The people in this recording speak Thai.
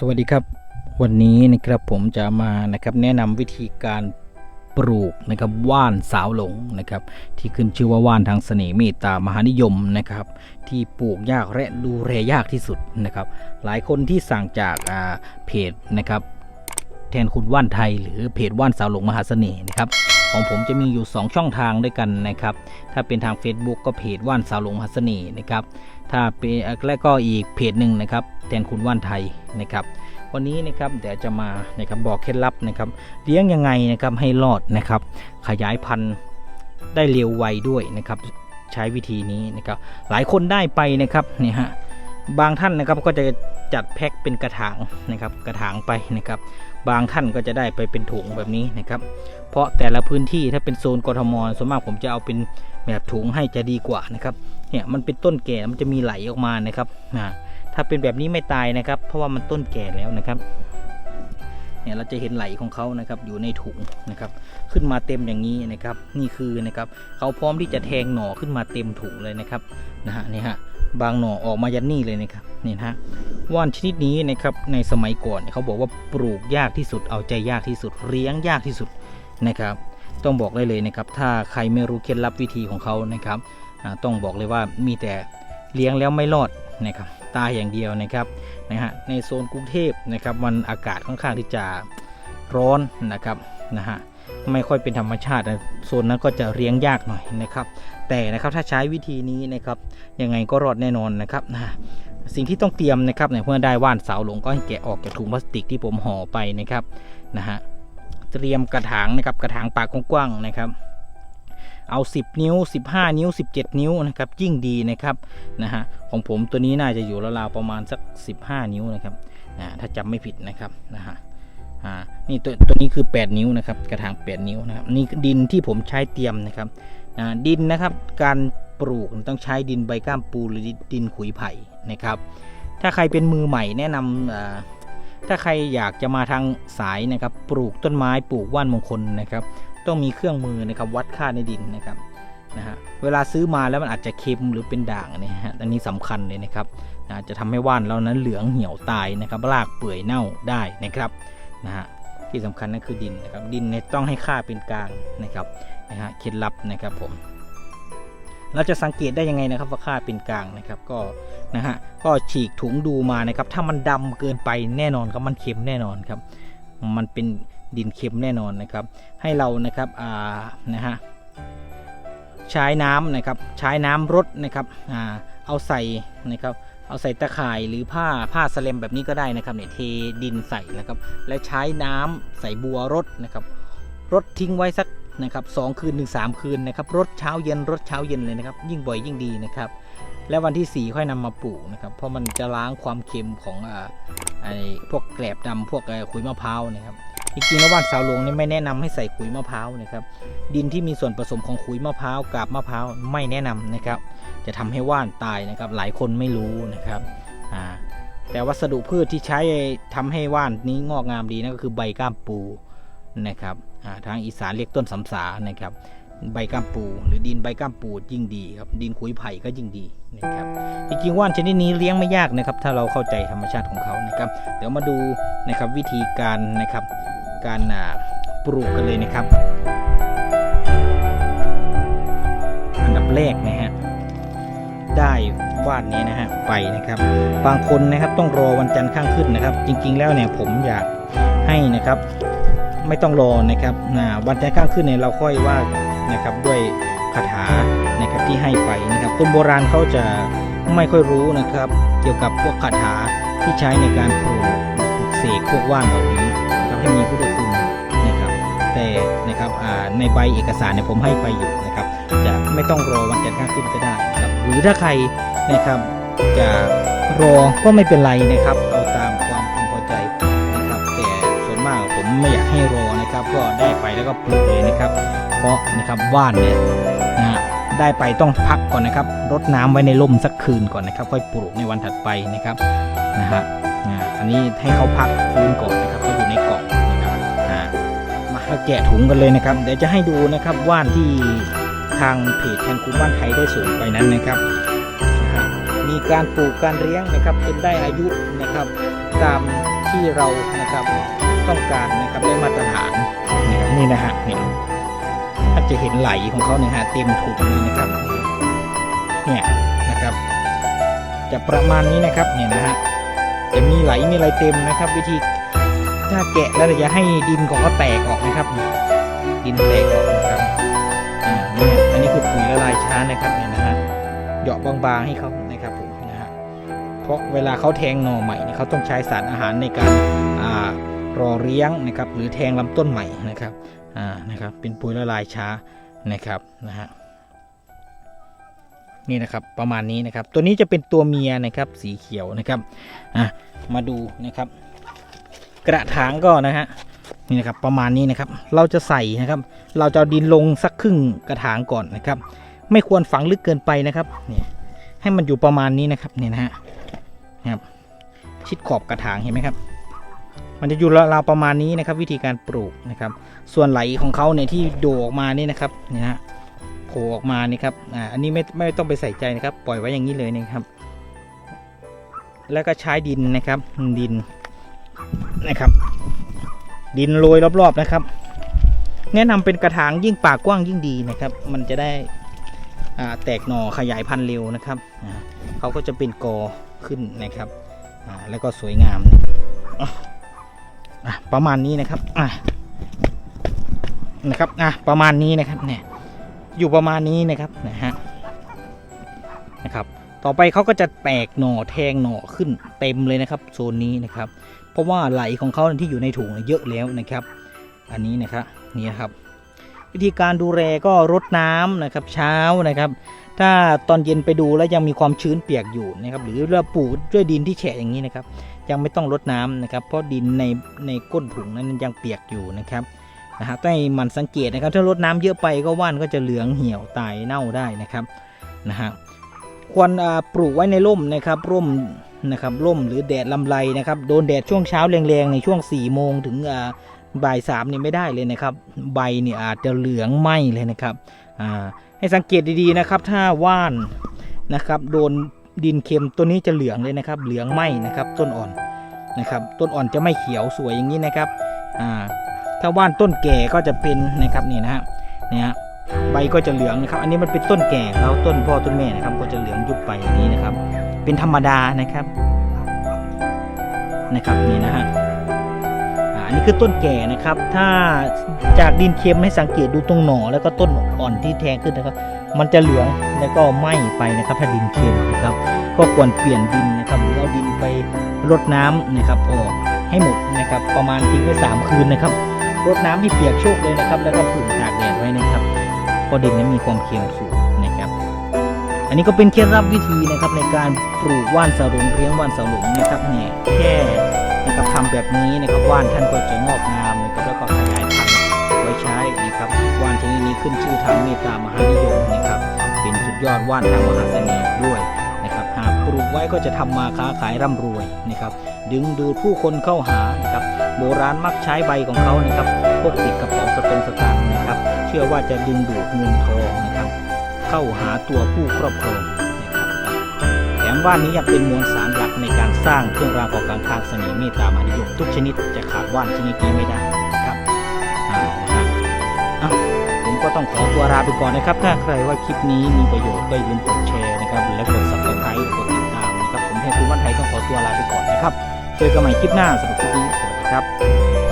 สวัสดีครับวันนี้นะครับผมจะมานะครับแนะนำวิธีการปลูกนะครับว่านสาวหลงนะครับ ที่ขึ้นชื่อว่าว่านทางเสน่ห์เมตตามหานิยมนะครับ ที่ปลูกยากและดูแลยากที่สุดนะครับ หลายคนที่สั่งจากอ่าเพจนะครับ แทนคุณว่านไทย หรือเพจว่านสาวหลงมหาเสน่ห์นะครับ ของผมจะมีอยู่ 2 ช่องทางด้วยกันนะครับ ถ้าเป็นทาง Facebook ก็เพจว่านสาวหลงหาเสน่ห์นะครับ ถ้าเป็นและก็อีกเพจหนึ่งนะครับ แทนคุณว่านไทยนะครับ วันนี้นะครับเดี๋ยวจะมานะครับบอกเคล็ดลับนะครับเลี้ยงยังไงนะครับให้รอดนะครับ ขยายพันธุ์ได้เร็วไวด้วยนะครับใช้วิธีนี้นะครับ หลายคนได้ไปนะครับนี่ฮะบางท่านนะครับก็จะ จัดแพ็คเป็นกระถางนะครับกระถางไปนะครับ บางท่านก็จะได้ไปเป็นถุงแบบนี้นะครับ เพราะแต่ละพื้นที่ถ้าเป็นโซนกทมส่วนมากผมจะเอาเป็นแบบถุงให้จะดีกว่านะครับเนี่ยมันเป็นต้นแก่มันจะมีไหลออกมานะครับถ้าเป็นแบบนี้ไม่ตายนะครับ เพราะว่ามันต้นแก่แล้วนะครับ เนี่ยเราจะเห็นไหลของเขานะครับอยู่ในถุงนะครับ ขึ้นมาเต็มอย่างนี้นะครับ นี่คือนะครับเขาพร้อมที่จะแทงหน่อขึ้นมาเต็มถุงเลยนะครับนะฮะนี่ฮะบางหน่อออกมายันนี่เลยนะครับนี่นะฮะว่านชนิดนี้นะครับในสมัยก่อนเขาบอกว่าปลูกยากที่สุดเอาใจยากที่สุดเลี้ยงยากที่สุดนะครับ ต้องบอกได้เลยนะครับ ถ้าใครไม่รู้เคล็ดลับวิธีของเขานะครับต้องบอกเลยว่ามีแต่เลี้ยงแล้วไม่รอดนะครับ ตาอย่างเดียวนะครับนะฮะในโซนกรุงเทพนะครับมันอากาศค่อนข้างที่จะร้อนนะครับนะฮะไม่ค่อยเป็นธรรมชาตินะโซนนั้นก็จะเลี้ยงยากหน่อยนะครับ แต่นะครับถ้าใช้วิธีนี้นะครับยังไงก็รอดแน่นอนนะครับนะฮะสิ่งที่ต้องเตรียมนะครับเนี่ยเมื่อได้ว่านเสาหลงก็ให้แกะออกจากถุงพลาสติกที่ผมห่อไปนะครับนะฮะเตรียมกระถางนะครับกระถางปากกว้างๆนะครับ เอา 10 นิ้ว 15 นิ้ว 17 นิ้วนะครับยิ่งดีนะครับนะฮะของผมตัวนี้น่าจะอยู่ราวๆประมาณสัก 15 นิ้วนะครับนะถ้าจำไม่ผิดนะครับนะฮะอ่านี่ตัวตัวนี้คือ 8 นิ้วนะครับกระถาง 8 นิ้วนะครับนี่ดินที่ผมใช้เตรียมนะครับอ่าดินนะครับการปลูกต้องใช้ดินใบก้ามปูหรือดินขุยไผ่นะครับ ถ้าใครเป็นมือใหม่แนะนำอ่าถ้าใครอยากจะมาทางสายนะครับ ปลูกต้นไม้ปลูกว่านมงคลนะครับ ต้องมีเครื่องมือนะครับวัดค่าในดินนะครับนะฮะเวลาซื้อมาแล้วมันอาจจะเค็มหรือเป็นด่างนี่ฮะอันนี้สำคัญเลยนะครับนะจะทำให้ว่านเรานั้นเหลืองเหี่ยวตายนะครับรากเปื่อยเน่าได้นะครับนะฮะที่สำคัญนั่นคือดินนะครับดินเนี่ยต้องให้ค่าเป็นกลางนะครับนะฮะเคล็ดลับนะครับผมเราจะสังเกตได้ยังไงนะครับว่าค่าเป็นกลางนะครับก็นะฮะก็ฉีกถุงดูมานะครับถ้ามันดำเกินไปแน่นอนครับมันเค็มแน่นอนครับ มันเป็น ดินเค็มแน่นอนนะครับ ให้เรานะครับอ่านะฮะใช้น้ำนะครับใช้น้ำรดนะครับอ่าเอาใส่นะครับเอาใส่ตะข่ายหรือผ้าผ้าสแลมแบบนี้ก็ได้นะครับเนี่ยเทดินใส่นะครับ และใช้น้ำใส่บัวรดนะครับรดทิ้งไว้สักนะครับสองคืนถึงสามคืนนะครับรดเช้าเย็นรดเช้าเย็นเลยนะครับ ยิ่งบ่อยยิ่งดีนะครับ และวันที่สี่ค่อยนำมาปลูกนะครับ เพราะมันจะล้างความเค็มของอ่าไอ้พวกแกลบดำพวกขุยมะพร้าวนะครับ จริงๆแล้วว่านสาวหลวงนี่ไม่แนะนำให้ใส่ขุยมะพร้าวนะครับ ดินที่มีส่วนผสมของขุยมะพร้าวกาบมะพร้าวไม่แนะนำนะครับ จะทำให้ว่านตายนะครับ หลายคนไม่รู้นะครับอ่าแต่วัสดุพืชที่ใช้ทำให้ว่านนี้งอกงามดีนั่นก็คือใบก้ามปูนะครับทางอีสานเรียกต้นสำสานะครับ ใบก้ามปู หรือดินใบก้ามปูยิ่งดีครับดินขุยไผ่ก็ยิ่งดีนะครับจริงๆว่านชนิดนี้เลี้ยงไม่ยากนะครับ ถ้าเราเข้าใจธรรมชาติของเขานะครับ เดี๋ยวมาดูนะครับวิธีการนะครับ การปลูกกันเลยนะครับ อันดับแรกนะฮะได้วาดนี้นะฮะไปนะครับ บางคนนะครับต้องรอวันจันทร์ข้างขึ้นนะครับ จริง ๆ แล้วเนี่ยผมอยากให้นะครับ ไม่ต้องรอนะครับนะวันจันทร์ข้างขึ้นเนี่ยเราค่อยว่านะครับด้วยคาถานะครับที่ให้ไปนะครับ คนโบราณเขาจะไม่ค่อยรู้นะครับ เกี่ยวกับพวกคาถาที่ใช้ในการปลูกเสกพวกว่านเหล่านี้ มีพุทธคุณนะครับ แต่นะครับอ่าในใบเอกสารเนี่ยผมให้ไปอยู่นะครับ จะไม่ต้องรอวันจันทร์ข้างขึ้นก็ได้นะครับหรือถ้าใครนะครับจะรอก็ไม่เป็นไรนะครับ เอาตามความพึงพอใจนะครับ แต่ส่วนมากผมไม่อยากให้รอนะครับ ก็ได้ไปแล้วก็ปลูกเลยนะครับ เพราะนะครับว่านเนี่ยนะฮะได้ไปต้องพักก่อนนะครับรดน้ำไว้ในร่มสักคืนก่อนนะครับ ค่อยปลูกในวันถัดไปนะครับนะฮะอันนี้ให้เขาพักฟื้นก่อน แกะถุงกันเลยนะครับ เดี๋ยวจะให้ดูนะครับว่านที่ทางเพจแทนคุณว่านไทยได้ส่งไปนั้นนะครับ มีการปลูกการเลี้ยงนะครับจนได้อายุนะครับ ตามที่เรานะครับต้องการนะครับได้มาตรฐานนะครับนี่นะฮะเนี่ยถ้าจะเห็นไหลของเขาเนี่ยฮะเต็มถุงเลยนะครับเนี่ยนะครับ จะประมาณนี้นะครับเนี่ยนะฮะจะมีไหลมีอะไรเต็มนะครับ วิธี ถ้าแกะแล้วอย่าให้ดินของเขาแตกออกนะครับ ดินแตกออกนะครับนี่อันนี้คือปุ๋ยละลายช้านะครับเนี่ยนะฮะเหยาะบางๆให้เขานะครับผมนะฮะเพราะเวลาเขาแทงหน่อใหม่เนี่ยเขาต้องใช้สารอาหารในการอ่ารอเลี้ยงนะครับหรือแทงลำต้นใหม่นะครับอ่านะครับ เป็นปุ๋ยละลายช้านะครับนะฮะนี่นะครับประมาณนี้นะครับ ตัวนี้จะเป็นตัวเมียนะครับสีเขียวนะครับอะมาดูนะครับ กระถางก็นะฮะนี่นะครับประมาณนี้นะครับ เราจะใส่นะครับ เราจะดินลงสักครึ่งกระถางก่อนนะครับ ไม่ควรฝังลึกเกินไปนะครับนี่ให้มันอยู่ประมาณนี้นะครับนี่นะฮะนะครับชิดขอบกระถางเห็นไหมครับ มันจะอยู่ราวๆประมาณนี้นะครับ วิธีการปลูกนะครับ ส่วนไหลของเขาเนี่ยที่โดออกมานี่นะครับนี่นะฮะโผล่ออกมานี่ครับอ่าอันนี้ไม่ไม่ต้องไปใส่ใจนะครับ ปล่อยไว้อย่างนี้เลยนะครับ แล้วก็ใช้ดินนะครับดิน นะครับ ดินโรยรอบๆนะครับ แนะนำเป็นกระถางยิ่งปากกว้างยิ่งดีนะครับ มันจะได้แตกหน่อขยายพันธุ์เร็วนะครับเขาก็จะเป็นกอขึ้นนะครับแล้วก็สวยงามประมาณนี้นะครับนะครับอะประมาณนี้นะครับเนี่ยอยู่ประมาณนี้นะครับนะฮะนะครับ ต่อไปเขาก็จะแตกหน่อแทงหน่อขึ้นเต็มเลยนะครับโซนนี้นะครับ ราะว่าไหลของเขาที่อยู่ในถุงเยอะแล้วนะครับ อันนี้นะครับนี่ครับ วิธีการดูแลก็รดน้ำนะครับเช้านะครับ ถ้าตอนเย็นไปดูแล้วยังมีความชื้นเปียกอยู่นะครับ หรือเราปลูกด้วยดินที่แฉะอย่างนี้นะครับ ยังไม่ต้องรดน้ำนะครับ เพราะดินในในก้นถุงนั้นยังเปียกอยู่นะครับนะฮะต้องมันสังเกตนะครับ ถ้ารดน้ำเยอะไปก็ว่านก็จะเหลืองเหี่ยวตายเน่าได้นะครับนะฮะควรปลูกไว้ในร่มนะครับร่ม นะครับร่มหรือแดดลำไรนะครับโดนแดดช่วงเช้าแรงๆในช่วง4ี่โมงถึงบ่ายสามนี่ไม่ได้เลยนะครับ ใบเนี่ยอาจจะเหลืองไหมเลยนะครับให้สังเกตดีๆนะครับ ถ้าว่านนะครับโดนดินเค็มตัวนี้จะเหลืองเลยนะครับ เหลืองไหมนะครับ ต้นอ่อนนะครับ ต้นอ่อนจะไม่เขียวสวยอย่างนี้นะครับถ้าว่านต้นแก่ก็จะเป็นนะครับนี่นะฮะเนี่ยฮะใบก็จะเหลืองนะครับ อันนี้มันเป็นต้นแก่แล้วต้นพ่อต้นแม่นะครับ ก็จะเหลืองยุบไปอย่างนี้นะครับ เป็นธรรมดานะครับนะครับนี่นะฮะอันนี้คือต้นแก่นะครับ ถ้าจากดินเค็มให้สังเกตดูตรงหน่อแล้วก็ต้นอ่อนที่แทงขึ้นนะครับ มันจะเหลืองแล้วก็ไหม้ไปนะครับ ถ้าดินเค็มนะครับ ก็ควรเปลี่ยนดินนะครับหรือเอาดินไปรดน้ำนะครับออกให้หมดนะครับ ประมาณทิ้งไว้สามคืนนะครับรดน้ำให้เปียกโชกเลยนะครับ แล้วก็ผึ่งตากแดดไว้นะครับเพราะดินนั้นมีความเค็มสูง อันนี้ก็เป็นเคล็ดลับวิธีนะครับในการปลูกว่านสาหลงเลี้ยงว่านสาหลงนะครับเนี่ยแค่นะครับทำแบบนี้นะครับว่านท่านก็จะงอกงามนะครับแล้วก็ขยายพันธุ์ไว้ใช้นะครับว่านชนิดนี้ขึ้นชื่อทางเมตตามหานิยมนะครับเป็นสุดยอดว่านทางมหาเสน่ห์ด้วยนะครับหากปลูกไว้ก็จะทำมาค้าขายร่ำรวยนะครับดึงดูดผู้คนเข้าหานะครับโบราณมักใช้ใบของเขานะครับพกติดกระเป๋าสตางสตางค์นะครับเชื่อว่าจะดึงดูดเงินทองนะครับ เข้าหาตัวผู้ครอบครองนะครับแถมว่านนี้ยังเป็นมวลสารหลักในการสร้างเครื่องรางของกลางทางเสน่ห์เมตตามหานิยมทุกชนิดจะขาดว่านชนิดนี้ไม่ได้ครับอ่านะครับอะผมก็ต้องขอตัวลาไปก่อนนะครับ ถ้าใครว่าคลิปนี้มีประโยชน์ก็อย่าลืมกดแชร์นะครับและกด subscribe กดติดตามนะครับผมเทพคุณวันไทยต้องขอตัวลาไปก่อนนะครับ เจอกันใหม่คลิปหน้าสำหรับคลิปนี้